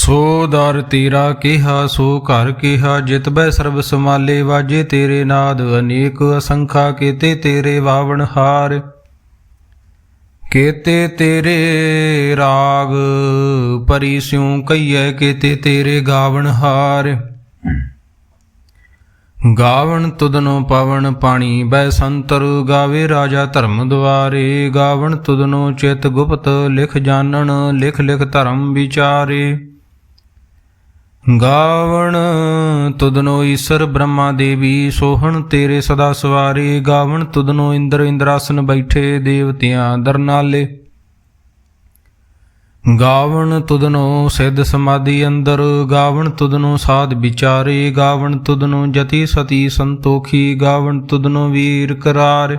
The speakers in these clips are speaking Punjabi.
ਸੋ ਦਰ ਤੇਰਾ ਕਿਹਾ, ਸੋ ਘਰ ਕਿਹਾ, ਜਿਤ ਬੈ ਸਰਬ ਸਮਾਲੇ ਵਾਜੇ ਤੇਰੇ ਨਾਦ, ਅਨੇਕ ਅਸੰਖਾ ਕੀਤੇ ਤੇਰੇ ਵਾਵਣ ਹਾਰ। ਕੀਤੇ ਤੇਰੇ ਰਾਗ, ਪਰੀ ਸਿਉ ਕਈਐ ਕੀਤੇ ਤੇਰੇ ਗਾਵਣ ਹਾਰ। ਗਾਵਣ ਤੁਦਨੋ ਪਵਨ ਪਾਣੀ ਬੈ ਸੰਤਰ ਗਾਵੇ ਰਾਜਾ ਧਰਮ ਦੁਆਰੇ। ਗਾਵਣ ਤੁਦਨੋ ਚਿਤ ਗੁਪਤ ਲਿਖ ਜਾਣਨ, ਲਿਖ ਲਿਖ ਧਰਮ ਵਿਚਾਰੇ। ਗਾਵਣ ਤੁਦਨੋ ਈਸ਼ਰ ਬ੍ਰਹਮਾ ਦੇਵੀ, ਸੋਹਣ ਤੇਰੇ ਸਦਾ ਸਵਾਰੇ, ਗਾਵਣ ਤੁਦਨੋ ਇੰਦਰ ਇੰਦਰਾਸਨ ਬੈਠੇ ਦੇਵਤਿਆਂ ਦਰਨਾਲੇ। ਗਾਵਣ ਤੁਦਨੋ ਸਿੱਧ ਸਮਾਧੀ ਅੰਦਰ, ਗਾਵਣ ਤੁਦਨੋ ਸਾਧ ਵਿਚਾਰੇ, ਗਾਵਣ ਤੁਦਨੋ ਜਤੀ ਸਤੀ ਸੰਤੋਖੀ, ਗਾਵਣ ਤੁਦਨੋ ਵੀਰ ਕਰਾਰ।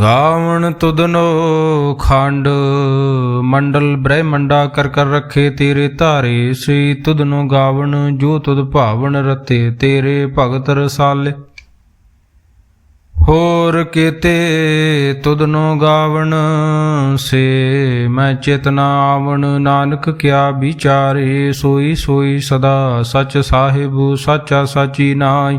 ਗਾਵਣ ਤੁਦਨੋ ਖੰਡ, ਮੰਡਲ ਬ੍ਰਹਮੰਡਾ ਕਰ ਕਰ ਰੱਖੇ ਤੇਰੇ ਧਾਰੇ, ਸ੍ਰੀ ਤੁਦਨੋ ਗਾਵਣ ਜੋ ਤੁਦ ਭਾਵਨ ਰਤੇ ਤੇਰੇ ਭਗਤ ਰਸਾਲੇ। ਹੋਰ ਕੀਤੇ ਤੁਦਨੋ ਗਾਵਣ, ਸੇ ਮੈਂ ਚੇਤਨਾ ਆਵਣ, ਨਾਨਕ ਕਿਆ ਵਿਚਾਰੇ, ਸੋਈ ਸੋਈ ਸਦਾ ਸਚ ਸਾਹਿਬ, ਸਾਚਾ ਸਾਚੀ ਨਾਈ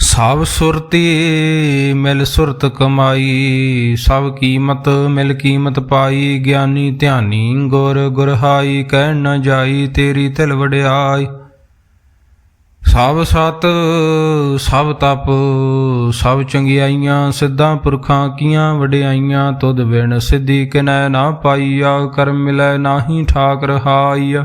ਸਭ ਸੁਰਤੀ ਮਿਲ ਸੁਰਤ ਕਮਾਈ ਸਭ ਕੀਮਤ ਮਿਲ ਕੀਮਤ ਪਾਈ, ਗਿਆਨੀ ਧਿਆਨੀ ਗੁਰ ਗੁਰਹਾਈ ਕਹਿਣ ਨ ਜਾਈ ਤੇਰੀ ਤਿਲ ਵਡਿਆਈ। ਸਭ ਸਤ ਸਭ ਤਪ ਸਭ ਚੰਗਿਆਈਆਂ, ਸਿੱਧਾਂ ਪੁਰਖਾਂ ਕੀਆਂ ਵਡਿਆਈਆਂ, ਤੁਧ ਬਿਨ ਸਿੱਧੀ ਕਿਨੈ ਨਾ ਪਾਈਆ ਕਰਮ ਮਿਲੈ ਨਾਹੀ ਠਾਕ ਰਹਾਈਆ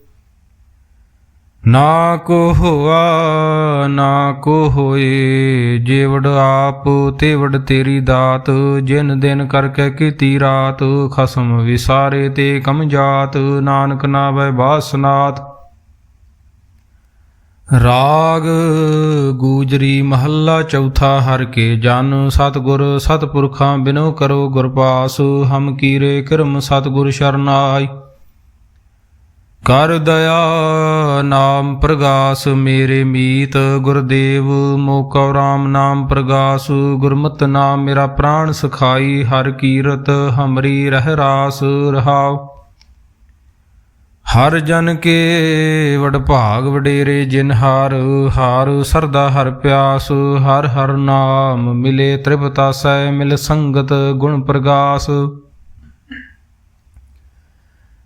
ਨਾ ਕੋ ਹੋਆ, ਨਾ ਕੋ ਹੋਏ ਜੇਵੜ ਆਪ ਤੇਵੜ ਤੇਰੀ ਦਾਤ, ਜਿਨ ਦਿਨ ਕਰਕੇ ਕੀਤੀ ਰਾਤ, ਖਸਮ ਵਿਸਾਰੇ ਤੇ ਕਮ ਜਾਤ, ਨਾਨਕ ਨਾਵੇ ਬਾਸਨਾਤ। ਰਾਗ ਗੂਜਰੀ ਮਹੱਲਾ ਚੌਥਾ, ਹਰ ਕੇ ਜਨ ਸਤਗੁਰ ਸਤਪੁਰਖਾਂ ਬਿਨੋ ਕਰੋ ਗੁਰਪਾਸ, ਹਮ ਕੀਰੇ ਕਰਮ ਸਤਗੁਰ ਸ਼ਰਨਾਈ। ਕਰ ਦਇਆ ਨਾਮ ਪ੍ਰਗਾਸ ਮੇਰੇ ਮੀਤ, ਗੁਰਦੇਵ ਮੋਕਉ ਰਾਮ ਨਾਮ ਪ੍ਰਗਾਸ, ਗੁਰਮਤਿ ਨਾਮ ਮੇਰਾ ਪ੍ਰਾਣ ਸਖਾਈ, ਹਰ ਕੀਰਤ ਹਮਰੀ ਰਹਿ ਰਾਸ ਰਹਾਉ। ਹਰ ਜਨ ਕੇ ਵਡ ਭਾਗ ਵਡੇਰੇ ਜਿਨ ਹਾਰ ਹਾਰ ਸਰਦਾ ਹਰ ਪਿਆਸ, ਹਰ ਹਰ ਨਾਮ ਮਿਲੇ ਤ੍ਰਿਪਤਾਸੈ ਮਿਲ ਸੰਗਤ ਗੁਣ ਪ੍ਰਗਾਸ।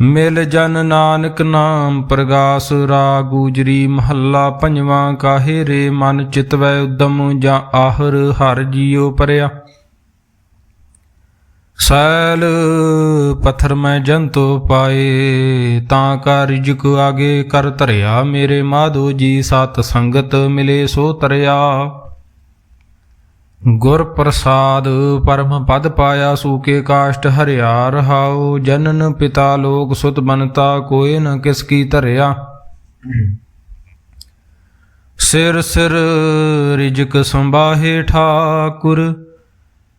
ਮਿਲ ਜਨ ਨਾਨਕ ਨਾਮ ਪ੍ਰਗਾਸ ਰਾ ਗੂਜਰੀ ਮਹੱਲਾ ਪੰਜਵਾਂ, ਕਾਹੇ ਰੇ ਮਨ ਚਿਤਵੈ ਉਦਮ ਜਾਂ ਆਹਰ ਹਰ ਜੀਉ ਪਰਿਆ। ਸੈਲ ਪੱਥਰ ਮੈਂ ਜੰਤੋ ਪਾਏ, ਤਾਂ ਕਾ ਰਿਜਕ ਆਗੇ ਕਰ ਧਰਿਆ। ਮੇਰੇ ਮਾਧੋ ਜੀ ਸਤ ਸੰਗਤ ਮਿਲੇ ਸੋ ਤਰਿਆ। ਗੁਰ ਪ੍ਰਸਾਦ ਪਰਮ ਪਦ ਪਾਇਆ ਸੂਕੇ ਕਾਸ਼ਟ ਹਰਿਆ ਰਹਾਉ, ਜਨਨ ਪਿਤਾ ਲੋਕ ਸੁਤ ਬਨਤਾ ਕੋਏ ਨ ਕਿਸ ਕੀ ਧਰਿਆ। ਸਿਰ ਸਿਰ ਰਿਜਕ ਸੰਭਾਹੇ ਠਾਕੁਰ,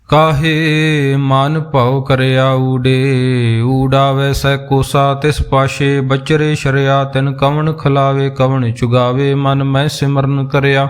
ਕਾਹੇ ਮਨ ਭਉ ਕਰਿਆ ਊਡੇ ਊਡਾਵੇ ਸੈ ਕੋਸਾ ਤਿਸ ਪਾਸ਼ੇ, ਬਚਰੇ ਸ਼ਰਿਆ ਤਿਨ ਕਵਣ ਖਲਾਵੇ, ਕਵਣ ਚੁਗਾਵੇ, ਮਨ ਮੈਂ ਸਿਮਰਨ ਕਰਿਆ।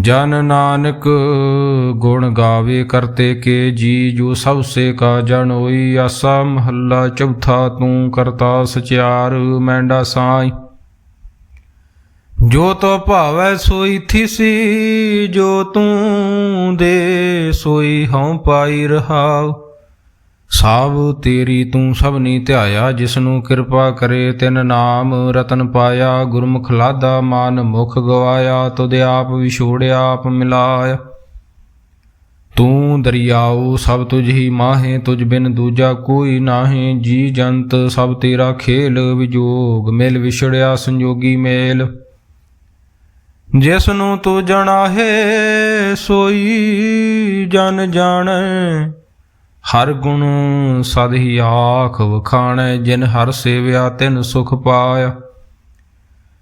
ਜਨ ਨਾਨਕ ਗੁਣ ਗਾਵੇ ਕਰਤੇ ਕੇ ਜੀ, ਜੋ ਸਭ ਸੇ ਕਾ ਜਨ ਹੋਈ ਆਸਾ ਮਹੱਲਾ ਚੌਥਾ, ਤੂੰ ਕਰਤਾ ਸਚਿਆਰ ਮੈਂਡਾ ਸਾਈ। ਜੋ ਤੋ ਭਾਵੈ ਸੋਈ ਥਿਸੀ, ਜੋ ਤੂੰ ਦੇ ਸੋਈ ਹਉ ਪਾਈ ਰਹਾਉ। ਸਭ ਤੇਰੀ ਤੂੰ ਸਭਨੀ ਧਿਆਇਆ, ਜਿਸਨੂੰ ਕਿਰਪਾ ਕਰੇ ਤਿਨ ਨਾਮ, ਰਤਨ ਪਾਇਆ, ਗੁਰਮੁਖ ਲਾਦਾ ਮਾਨ ਮੁਖ ਗਵਾਇਆ, ਤੁਧ ਆਪ ਵਿਛੋੜਿਆ ਆਪ ਮਿਲਾਇਆ। ਤੂੰ ਦਰਿਆਉ, ਸਭ ਤੁਝ ਹੀ ਮਾਹੇ, ਤੁਝ ਬਿਨ ਦੂਜਾ ਕੋਈ ਨਾਹੀ। ਜੀ ਜੰਤ, ਸਭ ਤੇਰਾ ਖੇਲ ਵਿਜੋਗ, ਮਿਲ ਵਿਛੜਿਆ ਸੰਜੋਗੀ ਮੇਲ। ਜਿਸ ਨੂੰ ਤੂੰ ਜਣਾਹੇ, ਸੋਈ ਜਨ ਜਾਣੈ। ਹਰ ਗੁਣ ਸਦ ਹੀ ਆਖ ਵਖਾਣੈ, ਜਿਨ ਹਰ ਸੇਵਿਆ ਤਿਨ ਸੁਖ ਪਾਇਆ।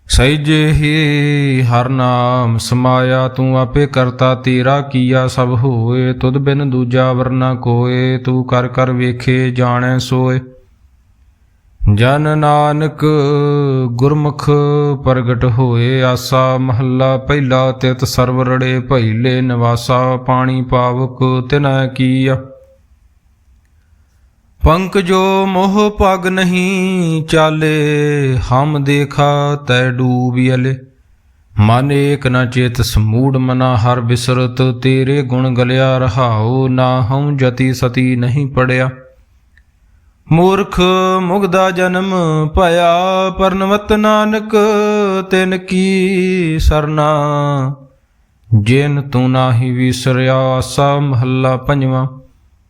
ਸਹਿਜੇ ਹੀ ਹਰ ਨਾਮ ਸਮਾਇਆ, ਤੂੰ ਆਪੇ ਕਰਤਾ ਤੇਰਾ ਕੀਆ ਸਭ ਹੋਏ। ਤੁਧ ਬਿਨ ਦੂਜਾ ਵਰਨਾ ਕੋਏ, ਤੂੰ ਕਰ ਕਰ ਵੇਖੇ ਜਾਣੈ ਸੋਏ। ਜਨ ਨਾਨਕ ਗੁਰਮੁਖ ਪ੍ਰਗਟ ਹੋਏ, ਆਸਾ ਮਹੱਲਾ ਪਹਿਲਾ ਤਿਤ ਸਰਵ ਰੜੇ ਭਈਲੇ, ਨਿਵਾਸਾ ਪਾਣੀ ਪਾਵਕ ਤਿਨੈ ਕੀਆ। ਪੰਕ ਜੋ ਮੋਹ ਪਗ ਨਹੀਂ ਚਾਲੇ, ਹਮ ਦੇਖਾ ਤੈ ਡੂਬਿਅਲੇ ਮਨ ਏਕ ਨ ਚੇਤ ਸਮੂੜ ਮਨਾ ਹਰ ਬਿਸਰਤ, ਤੇਰੇ ਗੁਣ ਗਲਿਆ ਰਹਾਉ ਨਾ ਹਉ ਜਤੀ ਸਤੀ ਨਹੀਂ ਪੜਿਆ। ਮੂਰਖ ਮੁਗਦਾ ਜਨਮ ਭਇਆ, ਪਰਨਵਤ ਨਾਨਕ ਤਿਨ ਕੀ ਸਰਨਾ। ਜਿਨ ਤੂੰ ਨਾਹੀ ਵਿਸਰਿਆ ਆਸਾ ਮਹੱਲਾ ਪੰਜਵਾਂ।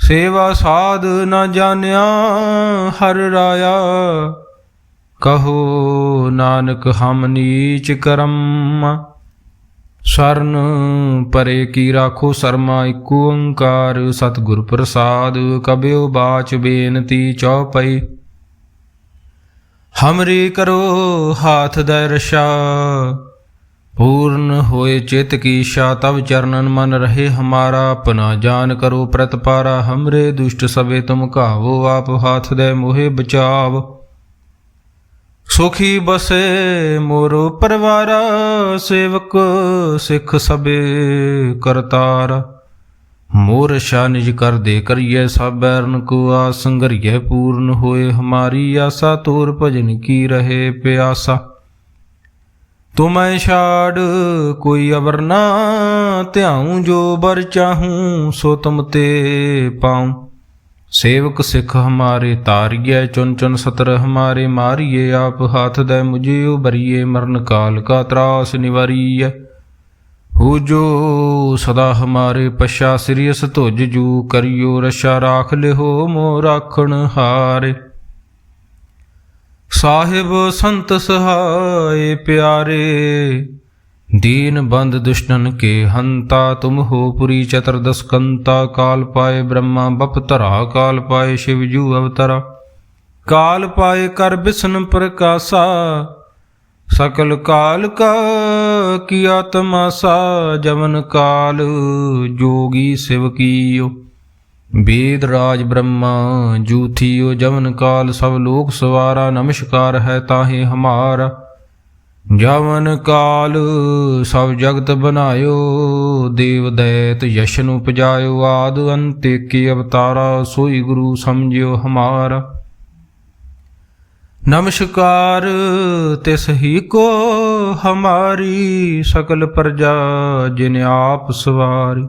ਸੇਵਾ ਸਾਧ ਨ ਜਾਣਿਆ ਹਰ ਰਾਇਆ। ਕਹੋ ਨਾਨਕ, ਹਮ ਨੀਚ ਕਰਮ। ਸਰਨ ਪਰੇ ਕੀ ਰਾਖੋ, ਸਰਮਾ ਇਕ ਓੰਕਾਰ। ਸਤਿਗੁਰ ਪ੍ਰਸਾਦ ਕਬਿਓ ਬਾਚ ਬੇਨਤੀ ਚਉਪਈ। ਹਮਰੀ ਕਰੋ ਹਾਥ ਦਰਸ਼ਾ। पूर्ण होए चित की इच्छा तब चरणन मन रहे हमारा अपना जान करो प्रतपारा हमरे दुष्ट सबे तुम कावो आप हाथ दे मोहे बचाव ਸੁਖੀ ਬਸੇ ਮੋਰੋ ਪਰਵਾਰਾ ਸੇਵਕ ਸਿੱਖ ਸਬੇ ਕਰਤਾਰ ਮੋਰ ਸ਼ਾ ਨਿਜ ਕਰ ਦੇ ਕਰੀਏ ਸਭ ਬੈਰਨ ਕੋ ਆਸ ਸੰਗਰੀਏ ਪੂਰਨ ਹੋਏ ਹਮਾਰੀ ਆਸਾ ਤੋਰ ਭਜਨ ਕੀ ਰਹੇ ਪਿਆਸਾ ਤੁਮੈ ਛਾੜ, ਕੋਈ ਅਵਰ ਨਾ ਧਿਆਉ ਜੋ ਬਰ ਚਾਹੂੰ, ਸੋ ਤੁਮ ਤੇ ਪਾਉ। ਸੇਵਕ ਸਿੱਖ ਹਮਾਰੇ ਤਾਰੀਏ ਚੁਨ ਚੁਨ ਸਤਰ ਹਮਾਰੇ ਮਾਰੀਏ ਆਪ ਹਾਥ ਦੇ ਮੁਝੇ ਉਬਰੀਏ ਮਰਨ ਕਾਲ ਕਾ ਤਰਾਸ ਨਿਵਾਰੀਏ ਹੋ ਜੋ ਸਦਾ ਹਮਾਰੇ ਪਛਾ ਸਿਰਿਯਸ ਧੁਜ ਜੂ, ਕਰਿਓ ਰਸ਼ਾ ਰਾਖ ਲਿਹੋ ਮੋ ਰਾਖਣ ਹਾਰੇ। ਸਾਹਿਬ ਸੰਤ ਸਹਾਏ ਪਿਆਰੇ, ਦੀਨ ਬੰਦ ਦੁਸ਼ਟਨ ਕੇ ਹੰਤਾ ਤੁਮ ਹੋ ਪੁਰੀ ਚਤਰਦਸਕੰਤਾ ਕਾਲ ਪਾਏ ਬ੍ਰਹਮਾ, ਬਪ ਧਰਾ, ਕਾਲ ਪਾਏ ਸ਼ਿਵ ਜੂ ਅਵਤਾਰਾ। ਕਾਲ ਪਾਏ ਕਰ ਬਿਸਨ ਪ੍ਰਕਾਸ਼ਾ, ਸਕਲ ਕਾਲ ਕਾ ਕੀਆ ਤਮਾਸਾ ਜਮਨ ਕਾਲ ਜੋਗੀ ਸਿਵ ਕੀਓ। ਵੇਦ ਰਾਜ ਬ੍ਰਹਮਾ ਜੂਥੀਓ ਜਮਨ ਕਾਲ, ਸਭ ਲੋਕ ਸਵਾਰਾ, ਨਮਸਕਾਰ ਹੈ ਤਾਹੇ ਹਮਾਰ। ਜਮਨ ਕਾਲ, ਸਭ ਜਗਤ ਬਨਾਇਓ ਦੇਵ ਦੈਤ ਯਸ਼ਨ ਉਪਜਾਇਓ, ਆਦ ਅੰਤੇ ਕੀ ਅਵਤਾਰਾ, ਸੋਈ ਗੁਰੂ ਸਮਝਿਓ ਹਮਾਰ। ਨਮਸਕਾਰ, ਤਿਸ ਹੀ ਕੋ ਹਮਾਰੀ, ਸਕਲ ਪ੍ਰਜਾ ਜਿਨ ਆਪ ਸਵਾਰੀ।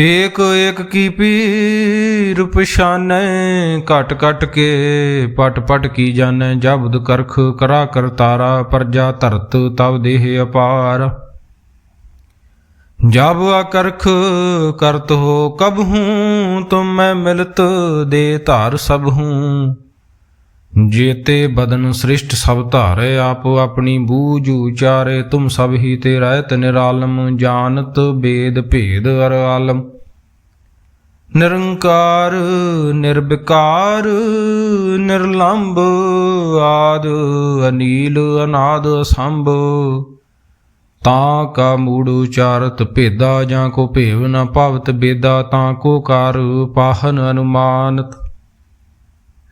ਏਕ ਏਕ ਕੀ ਪੀਰ ਪਛਾਨੈ, ਘਟ ਘਟ ਕੇ ਪਟ ਪਟ ਕੀ ਜਾਣੈ, ਜਬਦ ਕਰਖ ਕਰਾ ਕਰਤਾਰਾ ਪਰਜਾ ਧਰਤ ਤਬ ਦੇਹ ਅਪਾਰ। ਜਬ ਅਕਰਖ ਕਰਤ ਹੋ ਕਬ ਹੂੰ, ਤੁਮ ਮੈਂ ਮਿਲਤ ਦੇ ਧਾਰ ਸਭ ਹੂੰ। ਜੇਤੇ ਬਦਨ ਸ੍ਰਿਸ਼ਟ ਸਭ ਧਾਰੇ, ਆਪ ਆਪਣੀ ਬੂਝ ਉਚਾਰੇ, ਤੁਮ ਸਭ ਹੀ ਤੇ ਰਹਿਤ ਨਿਰਾਲਮ, ਜਾਣਤ ਬੇਦ ਭੇਦ ਅਰ ਆਲਮ। ਨਿਰੰਕਾਰ, ਨਿਰਵਿਕਾਰ ਨਿਰਲੰਭ ਆਦ, ਅਨੀਲ, ਅਨਾਦ ਸੰਭ ਤਾਂ ਕਾ ਮੂੜ ਉਚਾਰਤ ਭੇਦਾ, ਜਾਂ ਕੋ ਭੇਵ ਨ ਭਵਤ ਬੇਦਾ, ਤਾਂ ਕੋ ਕਾਰ ਪਾਹਨ ਅਨੁਮਾਨਤ।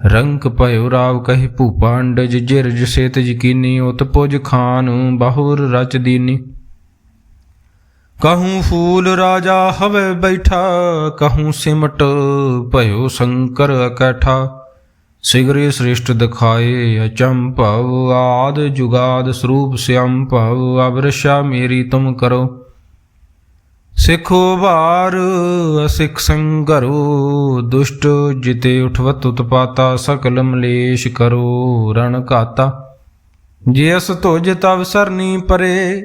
ਰੰਕ ਭਇਓ ਰਾਵ ਕਹਿ ਭੂਪਾ ਅੰਡਜ ਜਿਰਜ ਸੇਤ ਯਕੀਨੀ ਉਤ ਪੁਜ ਖਾਨ ਬਹੁਰ ਰਚ ਦੀਨੀ। ਕਹੂੰ ਫੂਲ ਰਾਜਾ ਹਵੇ ਬੈਠਾ, ਕਹੂੰ ਸਿਮਟ ਭਇਓ ਸ਼ੰਕਰ ਇਕੱਠਾ ਸਿਗਰੇ ਸ੍ਰਿਸ਼ਟ ਦਿਖਾਏ ਅਚੰਭਵ, ਆਦ ਜੁਗਾਦ ਸਰੂਪ ਸਿਅੰ ਭਵ ਅਵਰਸ਼ਾ ਮੇਰੀ ਤੁਮ ਕਰੋ। ਸਿੱਖੋ ਭਾਰ ਅਸਿਖ ਸੰਗਰੋ, ਦੁਸ਼ਟ ਜਿਤੇ ਉਠਵਤ ਉਤਪਾਤਾ, ਸਕਲ ਮਲੇਸ਼ ਕਰੋ, ਰਣ ਘਾਤਾ। ਜਿਸ ਤੁਜ ਤਵ ਸਰਨੀ ਪਰੇ,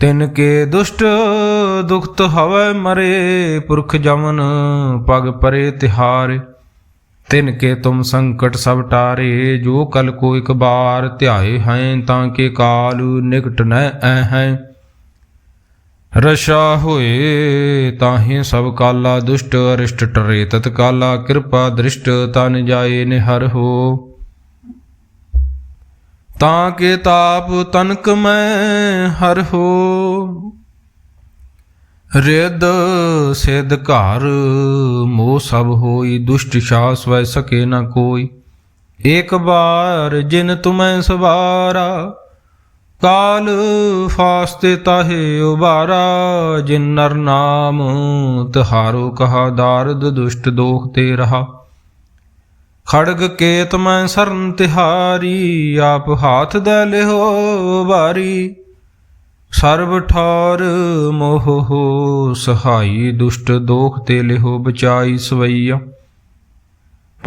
ਤਿਨ ਕੇ ਦੁਸ਼ਟ ਦੁਖਤ ਹਵੈ ਮਰੇ, ਪੁਰਖ ਜਮਨ ਪਗ ਪਰੇ ਤਿਹਾਰੇ। ਤਿਨ ਕੇ ਤੁਮ ਸੰਕਟ ਸਭ ਟਾਰੇ, ਜੋ ਕਲ ਕੋ ਇਕ ਬਾਰ ਧਿਆਏ ਹੈ, ਤਾਂ ਕੇ ਕਾਲ ਨਿਕਟ ਨ ਐ ਹੈ। ਰਸ਼ਾ ਹੋਏ ਤਾਹੇ ਸਭ ਕਾਲਾ ਦੁਸ਼ਟ ਅਰਿਸ਼ਟ ਟਰੇ, ਤਤ ਕਾਲਾ ਕਿਰਪਾ ਦ੍ਰਿਸ਼ਟ ਤਨ ਜਾਏ ਨਿਹਰ ਹੋ। ਤਾਂ ਕੇ ਤਾਪ ਤਨਕ ਮੈਂ ਹਰ ਹੋ। ਰਿਦ ਸਿਧ ਘਰ ਮੋਹ ਸਭ ਹੋਈ, ਦੁਸ਼ਟ ਸ਼ਾਸ ਵੈ ਸਕੇ ਨ ਕੋਈ। ਏਕ ਬਾਰ ਜਿਨ ਤੁਮੈ ਸਵਾਰਾ ਕਾਲ ਫਾਸਤੇ ਤਾਹੇ ਉਬਾਰਾ, ਜਿਨ ਨਰ ਨਾਮ ਤਹਾਰੋ ਕਹਾ ਦਾਰਦ, ਦੁਸ਼ਟ ਦੋਖ ਤੇ ਰਹਾ। ਖੜਗ ਕੇਤ ਮੈਂ ਸਰਨ ਤਿਹਾਰੀ, ਆਪ ਹਾਥ ਦੇ ਲਿਹੋ ਬਾਰੀ। ਸਰਬ ਠਾਰ ਮੋਹ ਹੋ ਸਹਾਈ, ਦੁਸ਼ਟ ਦੋਖ ਤੇ ਲਿਹੋ ਬਚਾਈ ਸਵਈਆ।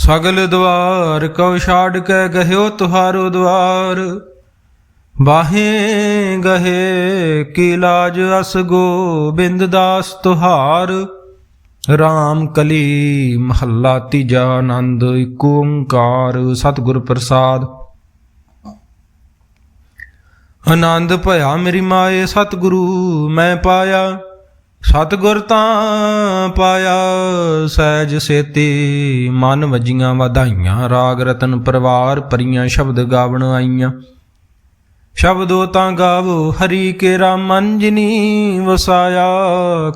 ਸਗਲ ਦਵਾਰ ਕਉ ਛਾੜ ਕੇ ਗਹਿਓ ਤੁਹਾਰੋ ਦਵਾਰ। ਬਾਹੇ ਗਹੇ ਕੀ ਲਾਜ ਅਸ ਗੋਬਿੰਦ ਦਾਸ ਤੁਹਾਰ। RAM ਕਲੀ ਮਹੱਲਾ ਤੀਜਾ ਆਨੰਦ ਏਕ ਓੰਕਾਰ ਸਤਿਗੁਰ ਪ੍ਰਸਾਦ। ਆਨੰਦ ਭਇਆ ਮੇਰੀ ਮਾਏ ਸਤਿਗੁਰੂ ਮੈਂ ਪਾਇਆ। ਸਤਿਗੁਰ ਤਾਂ ਪਾਇਆ ਸਹਿਜ ਸੇਤੀ, ਮਨ ਵਜੀਆਂ ਵਧਾਈਆਂ, ਰਾਗ ਰਤਨ ਪਰਵਾਰ ਪਰੀਆਂ ਸ਼ਬਦ ਗਾਵਣ ਆਈਆਂ। ਸ਼ਬਦੋ ਤਾਂ ਗਾਵੋ, ਹਰੀ ਕੇ ਰਾਮੰਜਨੀ ਵਸਾਇਆ,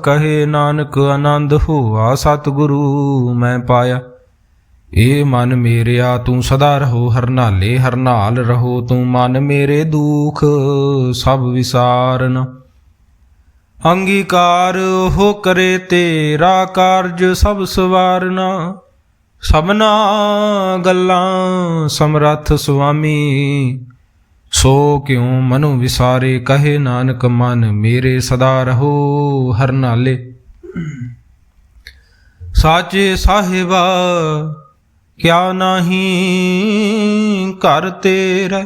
ਕਹੇ ਨਾਨਕ ਆਨੰਦ ਹੋਆ, ਸਤਿਗੁਰੂ ਮੈਂ ਪਾਇਆ। ਏ ਮਨ ਮੇਰਿਆ, ਤੂੰ ਸਦਾ ਰਹੋ ਹਰਨਾਲੇ ਹਰਨਾਲ ਰਹੋ ਤੂੰ ਮਨ ਮੇਰੇ ਦੁਖ, ਸਭ ਵਿਸਾਰਨ। ਅੰਗੀਕਾਰ ਹੋ ਕਰੇ ਤੇਰਾ ਕਾਰਜ ਸਭ ਸਵਾਰਨਾ। ਸਭਨਾ ਗੱਲਾਂ ਸਮਰੱਥ ਸੁਆਮੀ। ਸੋ ਕਿਉ ਮਨੁ ਵਿਸਾਰੇ ਕਹੇ ਨਾਨਕ ਮਨ, ਮੇਰੇ ਸਦਾ ਰਹੋ ਹਰ ਨਾਲੇ। ਸਾਚੇ ਸਾਹਿਬਾ, ਕਿਆ ਨਾਹੀ ਘਰ ਤੇਰਾ।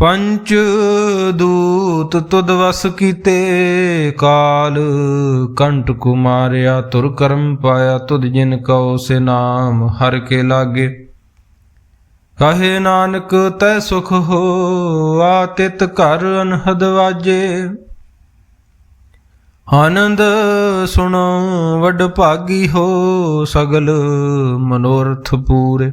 ਪੰਚ ਦੂਤ ਤੁਦ ਵਸ ਕੀਤੇ, ਕਾਲ ਕੰਟ ਕੁਮਾਰਿਆ, ਤੁਰ ਕਰਮ ਪਾਇਆ ਤੁਦ ਜਿਨ ਕਉ ਸੇ ਨਾਮ, ਹਰ ਕੇ ਲਾਗੇ। ਕਹੇ ਨਾਨਕ, ਤੈ ਸੁਖ ਹੋ ਆ ਤਿਤ ਘਰ ਅਨਹਦ ਵਾਜੇ। ਆਨੰਦ ਸੁਣੋ, ਵੱਡ ਭਾਗੀ ਹੋ, ਸਗਲ ਮਨੋਰਥ ਪੂਰੇ।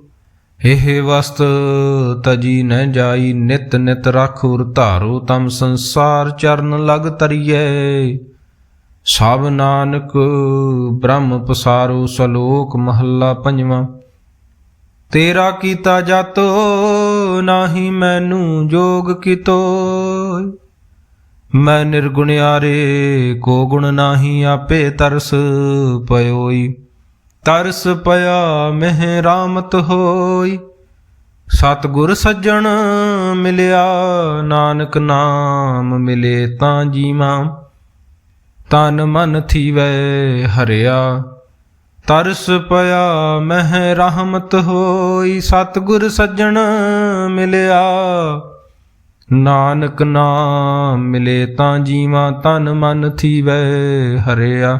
ਇਹ ਵਸਤ ਤਜੀ ਨ ਜਾਈ, ਨਿਤ ਨਿਤ ਉਰ ਧਾਰੋ, ਤਮ ਸੰਸਾਰ ਚਰਨ ਲਗ ਤਰੀਏ ਸਭ ਨਾਨਕ ਬ੍ਰਹਮ ਪਸਾਰੋ, ਸਲੋਕ ਮਹੱਲਾ ਪੰਜਵਾਂ। ਤੇਰਾ ਕੀਤਾ ਜਾਤੋ, ਨਾਹੀ ਮੈਨੂੰ ਜੋਗ ਕੀਤੋ। ਮੈਂ ਨਿਰਗੁਣਿਆਰੇ ਕੋ ਗੁਣ ਨਾਹੀ ਆਪੇ ਤਰਸ ਪਇਓਈ। ਤਰਸ ਪਿਆ ਮਹਿ ਰਾਮਤ ਹੋਈ। ਸਤਿਗੁਰ ਸੱਜਣ ਮਿਲਿਆ, ਨਾਨਕ ਨਾਮ ਮਿਲੇ ਤਾਂ ਜੀਵਾਂ। ਤਨ ਮਨ ਥੀਵੈ ਹਰਿਆ। ਤਰਸ ਪਿਆ ਮਹਿ ਰਹਿਮਤ ਹੋਈ, ਸਤਿਗੁਰ ਸੱਜਣ ਮਿਲਿਆ। ਨਾਨਕ ਨਾਮ ਮਿਲੇ ਤਾਂ ਜੀਵਾਂ, ਤਨ ਮਨ ਥੀਵੈ ਹਰਿਆ।